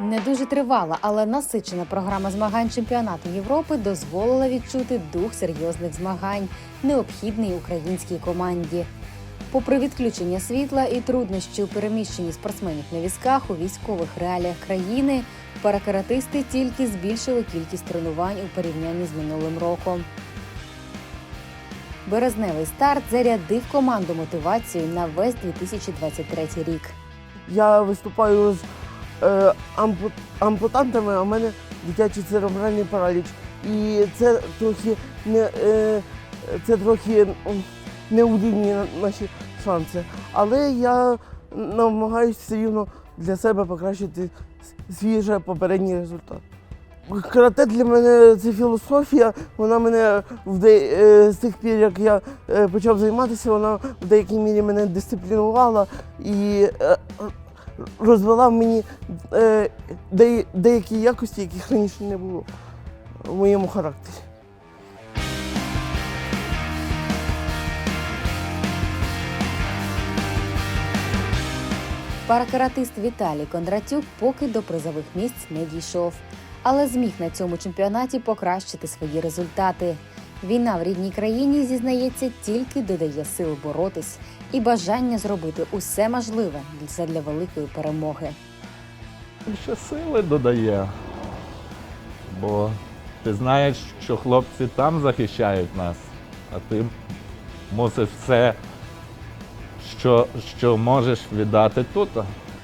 Не дуже тривала, але насичена програма змагань чемпіонату Європи дозволила відчути дух серйозних змагань, необхідний українській команді. Попри відключення світла і труднощі у переміщенні спортсменів на візках у військових реаліях країни, паракаратисти тільки збільшили кількість тренувань у порівнянні з минулим роком. Березневий старт зарядив команду мотивацією на весь 2023 рік. Я виступаю з е, ампу- ампутантами, а в мене дитячий церебральний параліч. І це трохи не е, це трохи не наші шанси. Але я намагаюся все рівно для себе покращити с- свій же попередній результат. Карате для мене це філософія. Вона мене в де, е, з тих пір, як я е, почав займатися, вона в деякій мірі мене дисциплінувала і е, розвела в мені е, де, деякі якості, яких раніше не було в моєму характері. Паракаратист Віталій Кондратюк поки до призових місць не дійшов, але зміг на цьому чемпіонаті покращити свої результати. Війна в рідній країні зізнається, тільки додає сил боротись і бажання зробити усе можливе для великої перемоги. більше сили додає. Бо ти знаєш, що хлопці там захищають нас, а ти мусиш все, що, що можеш віддати тут.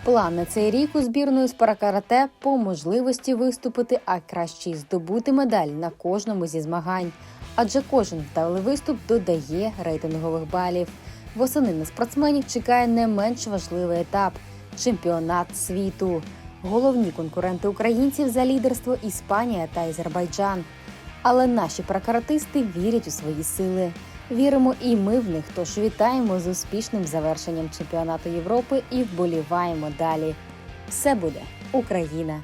План на цей рік у збірної з паракарате по можливості виступити, а краще й здобути медаль на кожному зі змагань. Адже кожен вдалий виступ додає рейтингових балів. Восени на спортсменів чекає не менш важливий етап чемпіонат світу. Головні конкуренти українців за лідерство Іспанія та Азербайджан. Але наші паракаратисти вірять у свої сили. Віримо і ми в них. Тож вітаємо з успішним завершенням чемпіонату Європи і вболіваємо далі. Все буде Україна!